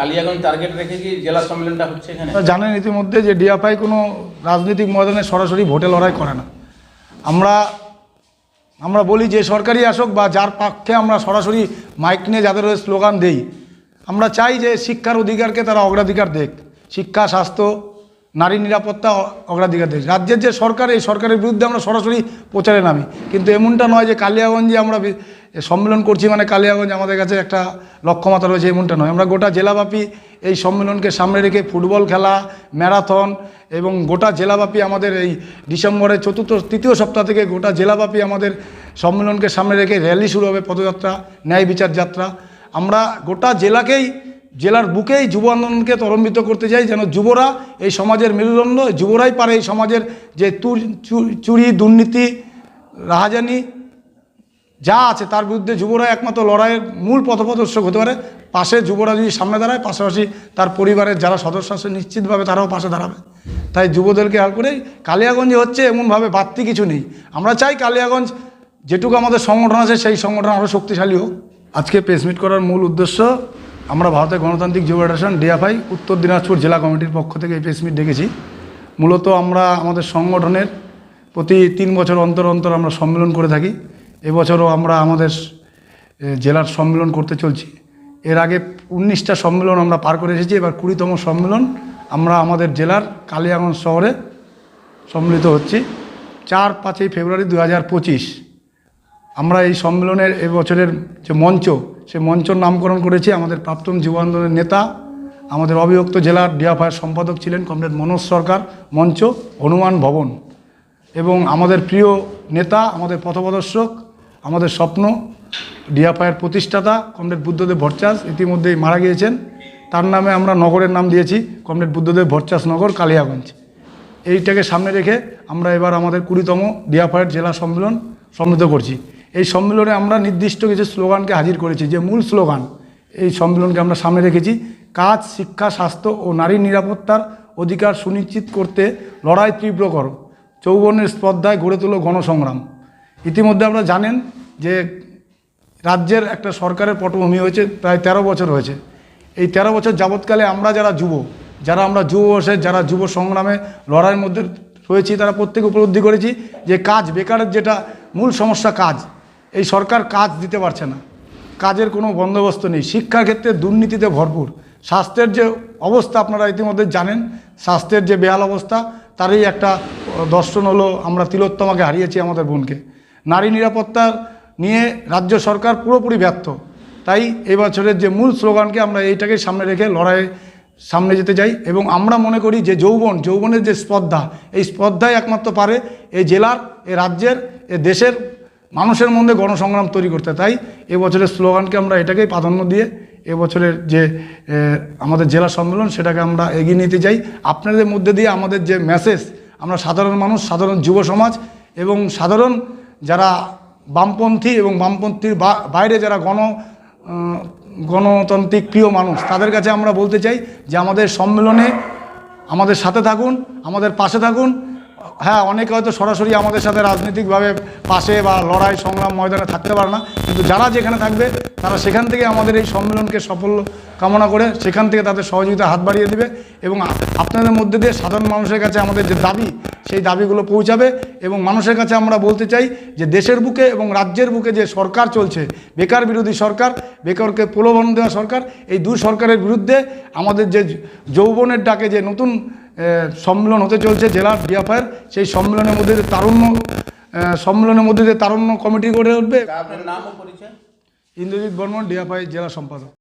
Kaliaganj target রেখে কি জেলা সম্মেলনটা হচ্ছে এখানে? জানেন ইতিমধ্যে যে ডিএফআই কোনো রাজনৈতিক ময়দানে সরাসরি ভোটে লড়াই করে না। আমরা আমরা বলি যে সরকারি আসুক বা যার পক্ষে আমরা সরাসরি মাইক নিয়ে যাদের স্লোগান দেই, আমরা চাই যে শিক্ষার অধিকারকে তারা অগ্রাধিকার দেখ শিক্ষা, স্বাস্থ্য, নারী নিরাপত্তা অগ্রাধিকার দেখ রাজ্যের যে সরকার, এই সরকারের বিরুদ্ধে আমরা সরাসরি প্রচারে নামি। কিন্তু এমনটা নয় যে কালিয়াগঞ্জে আমরা সম্মেলন করছি মানে কালিয়াগঞ্জ আমাদের কাছে একটা লক্ষ্যমাত্রা রয়েছে এমনটা নয়। আমরা গোটা জেলাব্যাপী এই সম্মেলনকে সামনে রেখে ফুটবল খেলা, ম্যারাথন এবং গোটা জেলাব্যাপী আমাদের এই ডিসেম্বরের চতুর্থ, তৃতীয় সপ্তাহ থেকে গোটা জেলাব্যাপী আমাদের সম্মেলনকে সামনে রেখে র্যালি শুরু হবে, পদযাত্রা, ন্যায় বিচার যাত্রা। আমরা গোটা জেলাকেই, জেলার বুকেই যুব আন্দোলনকে ত্বরান্বিত করতে চাই, যেন যুবরা এই সমাজের মেরুদণ্ড, যুবরাই পারে এই সমাজের যে চুরি, দুর্নীতি, রাহাজানি যা আছে তার বিরুদ্ধে যুবরা একমাত্র লড়াইয়ের মূল পথপ্রদর্শক হতে পারে। পাশে যুবরা যদি সামনে দাঁড়ায়, পাশাপাশি তার পরিবারের যারা সদস্য আছে নিশ্চিতভাবে তারাও পাশে দাঁড়াবে। তাই যুবদেরকে হাল করে কালিয়াগঞ্জে হচ্ছে এমনভাবে বাড়তি কিছু নেই। আমরা চাই কালিয়াগঞ্জ যেটুকু আমাদের সংগঠন আছে, সেই সংগঠন আরও শক্তিশালী হোক। আজকে প্রেসমিট করার মূল উদ্দেশ্য, আমরা ভারতের গণতান্ত্রিক যুব ফেডারেশন ডিএফআই, উত্তর দিনাজপুর জেলা কমিটির পক্ষ থেকে এই প্রেসমিট ডেকেছি। মূলত আমরা আমাদের সংগঠনের প্রতি তিন বছর অন্তর অন্তর আমরা সম্মেলন করে থাকি। এবছরও আমরা আমাদের জেলার সম্মেলন করতে চলছি। এর আগে উনিশটা সম্মেলন আমরা পার করে এসেছি, এবার কুড়িতম সম্মেলন আমরা আমাদের জেলার কালিয়াগঞ্জ শহরে সম্মিলিত হচ্ছি। চার পাঁচই ফেব্রুয়ারি দু হাজার পঁচিশ আমরা এই সম্মেলনের এবছরের যে মঞ্চ, সে মঞ্চর নামকরণ করেছি আমাদের প্রাক্তন যুব আন্দোলনের নেতা, আমাদের অবিভক্ত জেলার ডিএফআইয়ের সম্পাদক ছিলেন কমরেড মনোজ সরকার, মঞ্চ হনুমান ভবন। এবং আমাদের প্রিয় নেতা, আমাদের পথপ্রদর্শক আমাদের স্বপ্ন ডিএফআইয়ের প্রতিষ্ঠাতা কমরেড বুদ্ধদেব ভট্টাচ ইতিমধ্যেই মারা গিয়েছেন। তার নামে আমরা নগরের নাম দিয়েছি, কমরেড বুদ্ধদেব ভট্টাচ নগর, কালিয়াগঞ্জ। এইটাকে সামনে রেখে আমরা এবার আমাদের কুড়িতম ডিএফআইয়ের জেলা সম্মেলন সম্মিলিত করছি। এই সম্মেলনে আমরা নির্দিষ্ট কিছু স্লোগানকে হাজির করেছি, যে মূল স্লোগান এই সম্মেলনকে আমরা সামনে রেখেছি। কাজ, শিক্ষা, স্বাস্থ্য ও নারী নিরাপত্তার অধিকার সুনিশ্চিত করতে লড়াই তীব্র কর চৌবনের স্পর্ধায় গড়ে তোলো গণসংগ্রাম। ইতিমধ্যে আপনারা জানেন যে রাজ্যের একটা সরকারের পটভূমি হয়েছে, প্রায় তেরো বছর হয়েছে। এই তেরো বছর যাবৎকালে আমরা যারা যুব, যারা আমরা যুব বয়সে যারা যুব সংগ্রামে লড়াইয়ের মধ্যে রয়েছি, তারা প্রত্যেক উপলব্ধি করেছি যে কাজ, বেকারের যেটা মূল সমস্যা কাজ, এই সরকার কাজ দিতে পারছে না। কাজের কোনো বন্দোবস্ত নেই। শিক্ষার ক্ষেত্রে দুর্নীতিতে ভরপুর। স্বাস্থ্যের যে অবস্থা আপনারা ইতিমধ্যে জানেন, স্বাস্থ্যের যে বেহাল অবস্থা, তারই একটা দর্শন হলো আমরা তিলোত্তমাকে হারিয়েছি আমাদের বোনকে। নারী নিরাপত্তা নিয়ে রাজ্য সরকার পুরোপুরি ব্যর্থ। তাই এবছরের যে মূল স্লোগানকে আমরা এইটাকে সামনে রেখে লড়াই সামনে যেতে চাই এবং আমরা মনে করি যে যৌবন, যৌবনের যে স্পর্ধা, এই স্পর্ধাই একমাত্র পারে এই জেলার এ রাজ্যের এ দেশের মানুষের মধ্যে গণসংগ্রাম তৈরি করতে। তাই এবছরের স্লোগানকে আমরা এটাকেই প্রাধান্য দিয়ে এবছরের যে আমাদের জেলা সম্মেলন সেটাকে আমরা এগিয়ে নিতে চাই। আপনাদের মধ্যে দিয়ে আমাদের যে মেসেজ আমরা সাধারণ মানুষ, সাধারণ যুব সমাজ এবং সাধারণ যারা বামপন্থী এবং বামপন্থীর বাইরে যারা গণ গণতান্ত্রিক প্রিয় মানুষ, তাদের কাছে আমরা বলতে চাই যে আমাদের সম্মেলনে আমাদের সাথে থাকুন, আমাদের পাশে থাকুন। হ্যাঁ অনেকে হয়তো সরাসরি আমাদের সাথে রাজনৈতিকভাবে পাশে বা লড়াই, সংগ্রাম, ময়দানে থাকতে পারে না, কিন্তু যারা যেখানে থাকবে তারা সেখান থেকে আমাদের এই সম্মেলনকে সফল কামনা করে সেখান থেকে তাদের সহযোগিতা হাত বাড়িয়ে দিবে এবং আপনাদের মধ্যে দিয়ে সাধারণ মানুষের কাছে আমাদের যে দাবি, সেই দাবিগুলো পৌঁছাবে এবং মানুষের কাছে আমরা বলতে চাই যে দেশের বুকে এবং রাজ্যের বুকে যে সরকার চলছে, বেকার বিরোধী সরকার, বেকারকে প্রলোভন দেওয়া সরকার, এই দুই সরকারের বিরুদ্ধে আমাদের যে যৌবনের ডাকে যে নতুন সম্মেলন হতে চলছে জেলার ডিএফআইয়ের সেই সম্মেলনের মধ্যে তারুণ্য সম্মেলনের মধ্যে যে তারুণ্য কমিটি গড়ে উঠবে। আপনার নাম পরিচয়? ইন্দ্রজিৎ বর্মন ডিএফআই জেলা সম্পাদক।